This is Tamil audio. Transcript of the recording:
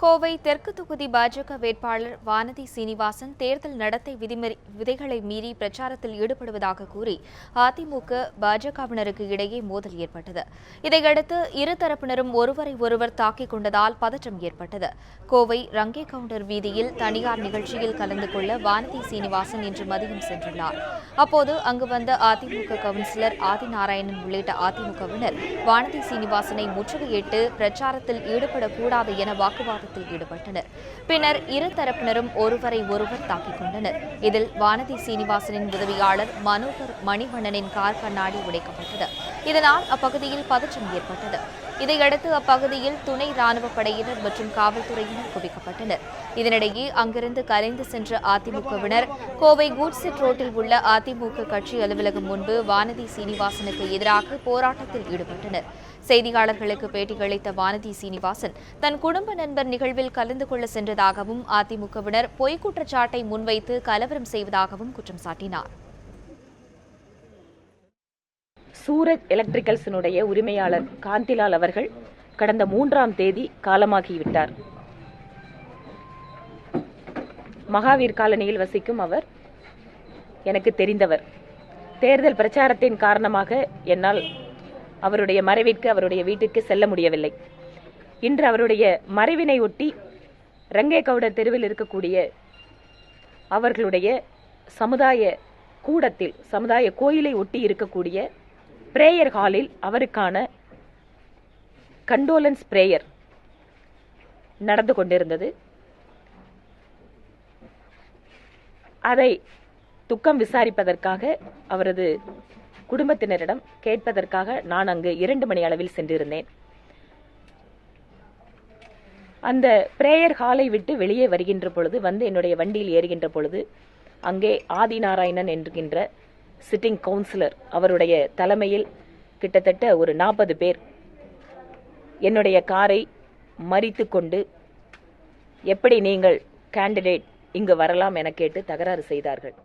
கோவை தெற்கு தொகுதி பாஜக வேட்பாளர் வானதி சீனிவாசன் தேர்தல் நடத்தை விதிமறி விதைகளை மீறி பிரச்சாரத்தில் ஈடுபடுவதாக கூறி அதிமுக பாஜகவினருக்கு இடையே மோதல் ஏற்பட்டது. இதையடுத்து இரு தரப்பினரும் ஒருவரை ஒருவர் தாக்கிக் கொண்டதால் பதற்றம் ஏற்பட்டது. கோவை ரங்கே கவுண்டர் வீதியில் தனியார் நிகழ்ச்சியில் கலந்து கொள்ள வானதி சீனிவாசன் இன்று மதியம் சென்றுள்ளார். அப்போது அங்கு வந்த அதிமுக கவுன்சிலர் ஆதிநாராயணன் உள்ளிட்ட அதிமுகவினர் வானதி சீனிவாசனை முற்றுகையிட்டு பிரச்சாரத்தில் ஈடுபடக்கூடாது என வாக்குவாதத்தில் ஈடுபட்டனர். பின்னர் இரு தரப்பினரும் ஒருவரை ஒருவர் தாக்கிக் கொண்டனர். இதில் வானதி சீனிவாசனின் உதவியாளர் மனோகர் மணிவண்ணனின் கார் கண்ணாடி உடைக்கப்பட்டது. இதனால் அப்பகுதியில் பதற்றம் ஏற்பட்டது. இதையடுத்து அப்பகுதியில் துணை ராணுவ படையினர் மற்றும் காவல்துறையினர் குவிக்கப்பட்டனர். இதனிடையே அங்கிருந்து கலைந்து சென்ற அதிமுகவினர் கோவை கூட்ஸெட் ரோட்டில் உள்ள அதிமுக கட்சி அலுவலகம் முன்பு வானதி சீனிவாசனுக்கு எதிராக போராட்டத்தில் ஈடுபட்டனர். செய்தியாளர்களுக்கு பேட்டியளித்த வானதி சீனிவாசன் தன் குடும்ப நண்பர் நிகழ்வில் கலந்து கொள்ள சென்றதாகவும் அதிமுகவினர் பொய்க் குற்றச்சாட்டை முன்வைத்து கலவரம் செய்வதாகவும் குற்றம் சாட்டினார். சூரஜ் எலக்ட்ரிக்கல்ஸினுடைய உரிமையாளர் காந்திலால் அவர்கள் கடந்த மூன்றாம் தேதி காலமாகிவிட்டார். மகாவீர் காலனியில் வசிக்கும் அவர் எனக்கு தெரிந்தவர். தேர்தல் பிரச்சாரத்தின் காரணமாக என்னால் அவருடைய மறைவிற்கு அவருடைய வீட்டுக்கு செல்ல முடியவில்லை. இன்று அவருடைய மறைவினை ஒட்டி ரங்கேகவுடர் தெருவில் இருக்கக்கூடிய அவர்களுடைய சமுதாய கூடத்தில் சமுதாய கோயிலை ஒட்டி இருக்கக்கூடிய பிரேயர் ஹாலில் அவருக்கான கண்டோலன்ஸ் பிரேயர் நடந்து கொண்டிருந்தது. அதை துக்கம் விசாரிப்பதற்காக அவரது குடும்பத்தினரிடம் கேட்பதற்காக நான் அங்கு இரண்டு மணி அளவில் சென்றிருந்தேன். அந்த பிரேயர் ஹாலை விட்டு வெளியே வருகின்ற பொழுது வந்து என்னுடைய வண்டியில் ஏறுகின்ற பொழுது அங்கே ஆதிநாராயணன் என்கின்ற சிட்டிங் கவுன்சிலர் அவருடைய தலைமையில் கிட்டத்தட்ட ஒரு நாற்பது பேர் என்னுடைய காரை மறித்து கொண்டு எப்படி நீங்கள் கேண்டிடேட் இங்கு வரலாம் என கேட்டு தகராறு செய்தார்கள்.